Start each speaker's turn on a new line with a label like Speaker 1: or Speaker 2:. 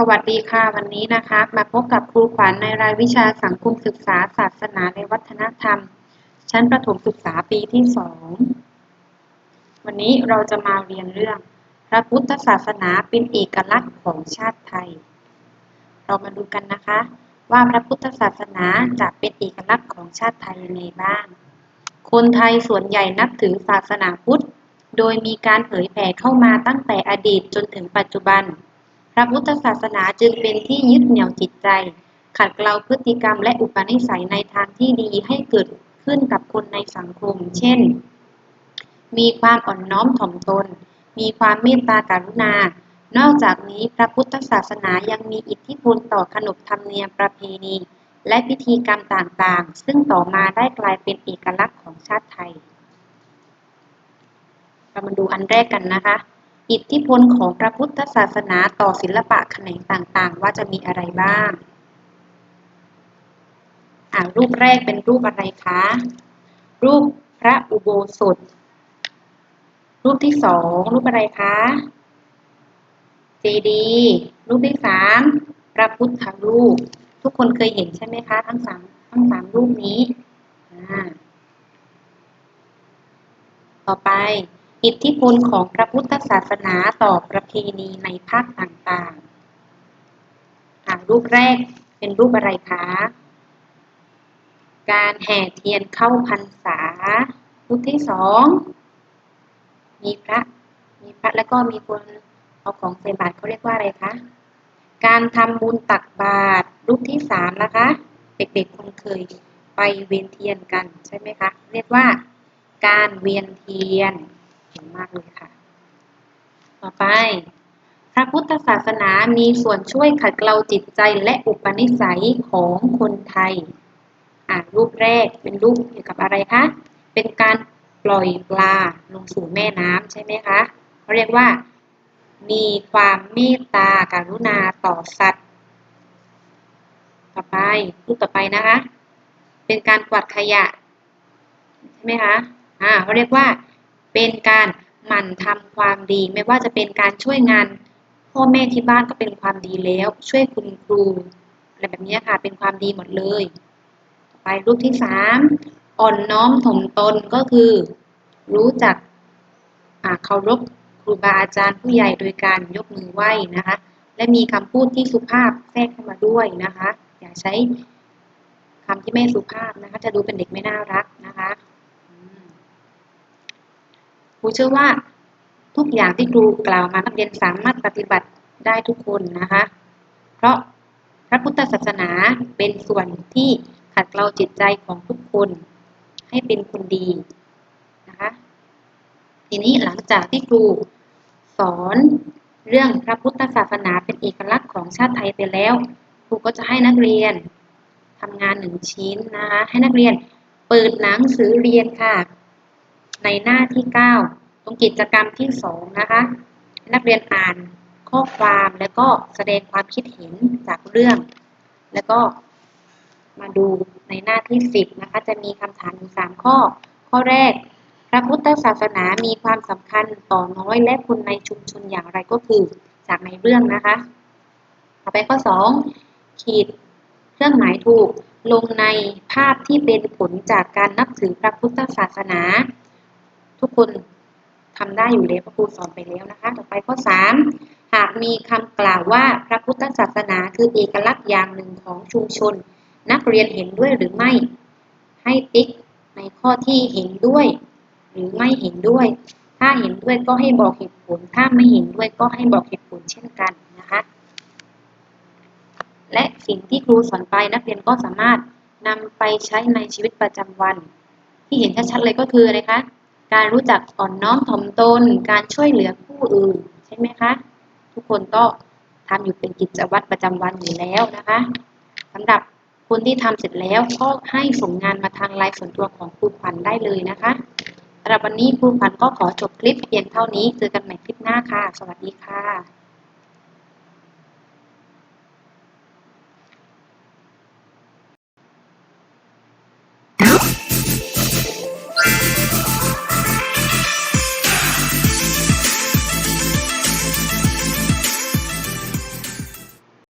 Speaker 1: สวัสดีค่ะ วันนี้นะคะ มาพบกับครูขวัญในรายวิชาสังคมศึกษาศาสนาในวัฒนธรรม ชั้นประถมศึกษาปีที่สองวันนี้เราจะมาเรียนเรื่อง พระพุทธศาสนาเป็นเอกลักษณ์ของชาติไทย เรามาดูกันนะคะ ว่าพระพุทธศาสนาจะเป็นเอกลักษณ์ของชาติไทยยังไงบ้าง คนไทยส่วนใหญ่นับถือศาสนาพุทธ โดยมีการเผยแผ่เข้ามาตั้งแต่อดีตจนถึงปัจจุบัน ระพุทธศาสนาจึงเป็นที่ยึดเหนี่ยวจิตใจ ขัดเกลาพฤติกรรมและอุปนิสัยในทางที่ดีให้เกิดขึ้นกับคนในสังคม เช่น มีความอ่อนน้อมถ่อมตน มีความเมตตาการุณา นอกจากนี้พระพุทธศาสนายังมีอิทธิพลต่อขนบธรรมเนียมประเพณี และพิธีกรรมต่างๆ ซึ่งต่อมาได้กลายเป็นเอกลักษณ์ของชาติไทยเรามาดูอันแรกกันนะคะ อิทธิพลของพระพุทธศาสนาต่อศิลปะแขนงต่างๆ ว่าจะมีอะไรบ้าง อ่ารูปแรกเป็นรูปอะไรคะ รูปพระอุโบสถ รูปที่สองรูปอะไรคะเจดีย์รูปที่สามพระพุทธรูป ทุกคนเคยเห็นใช่ไหมคะ ทั้งสามทั้งสามรูปนี้ต่อไป อิทธิพลของพระพุทธศาสนาต่อประเพณีในภาคต่างๆรูปแรกเป็นรูปอะไรคะ การแห่เทียนเข้าพรรษา รูปที่สอง มีพระ มีพระแล้วก็มีคนเอาของใส่บาตรเขาเรียกว่าอะไรคะ การทำบุญตักบาตร รูปที่สามนะคะ เด็กๆคงเคยไปเวียนเทียนกันใช่ไหมคะ เรียกว่า การเวียนเทียน เก่งมากเลยค่ะ ต่อไป พระพุทธศาสนามีส่วนช่วยขัดเกลาจิตใจและอุปนิสัยของคนไทย อ่ารูปแรกเป็นรูปเกี่ยวกับอะไรคะ เป็นการปล่อยปลาลงสู่แม่น้ำใช่ไหมคะเขาเรียกว่า มีความเมตตาการุณาต่อสัตว์ ต่อไปรูปต่อไปนะคะ เป็นการกวาดขยะใช่ไหมคะ อ่าเขาเรียกว่า เป็นการหมั่นทำความดี ไม่ว่าจะเป็นการช่วยงาน พ่อแม่ที่บ้านก็เป็นความดีแล้ว ช่วยคุณครูอะไรแบบนี้ค่ะ เป็นความดีหมดเลย ต่อไปรูปที่สามอ่อนน้อมถ่อมตนก็คือ รู้จักเคารพครูบาอาจารย์ผู้ใหญ่โดยการยกมือไหว้นะคะ และมีคำพูดที่สุภาพแทรกเข้ามาด้วยนะคะ อย่าใช้คำที่ไม่สุภาพนะคะ จะดูเป็นเด็กไม่น่ารักนะคะ ครูเชื่อว่าทุกอย่างที่ครูกล่าวมานักเรียนสามารถปฏิบัติได้ทุกคนนะคะ เพราะพระพุทธศาสนาเป็นส่วนที่ขัดเกลาจิตใจของทุกคนให้เป็นคนดีนะคะ ทีนี้หลังจากที่ครูสอนเรื่องพระพุทธศาสนาเป็นเอกลักษณ์ของชาติไทยไปแล้ว ครูก็จะให้นักเรียนทำงานหนึ่งชิ้นนะคะ ให้นักเรียนเปิดหนังสือเรียนค่ะ ในหน้าที่ 9 ตรงกิจกรรมที่ 2 นะคะ นักเรียนอ่านข้อความแล้วก็แสดงความคิดเห็นจากเรื่อง แล้วก็มาดูในหน้าที่ 10 นะคะ จะมีคำถามอยู่3ข้อ ข้อแรก พระพุทธศาสนามีความสำคัญต่อน้อยและคนในชุมชนอย่างไรก็คือจากในเรื่องนะคะ ต่อไปข้อ 2 ขีดเครื่องหมายถูกลงในภาพที่เป็นผลจากการนับถือพระพุทธศาสนา ทุกคนทำได้อยู่แล้วพระครูสอนไปแล้วนะคะ ต่อไปข้อ 3 หากมีคำกล่าวว่าพระพุทธศาสนาคือเอกลักษณ์อย่างหนึ่งของชุมชน นักเรียนเห็นด้วยหรือไม่ ให้ติ๊กในข้อที่เห็นด้วย หรือไม่เห็นด้วย ถ้าเห็นด้วยก็ให้บอกเหตุผล ถ้าไม่เห็นด้วยก็ให้บอกเหตุผลเช่นกันนะคะ และสิ่งที่ครูสอนไปนักเรียนก็สามารถนำไปใช้ในชีวิตประจำวัน ที่เห็นชัดๆเลยก็คืออะไรคะ การรู้จักอ่อนน้อมถ่อมตน การช่วยเหลือผู้อื่นใช่ไหมคะ ทุกคนก็ทำอยู่เป็นกิจวัตรประจำวันอยู่แล้วนะคะสำหรับคนที่ทำเสร็จแล้วก็ให้ส่งงานมาทางไลน์ส่วนตัวของครูขวัญได้เลยนะคะสำหรับวันนี้ครูขวัญก็ขอจบคลิปเพียงเท่านี้ เจอกันใหม่คลิปหน้าค่ะ สวัสดีค่ะ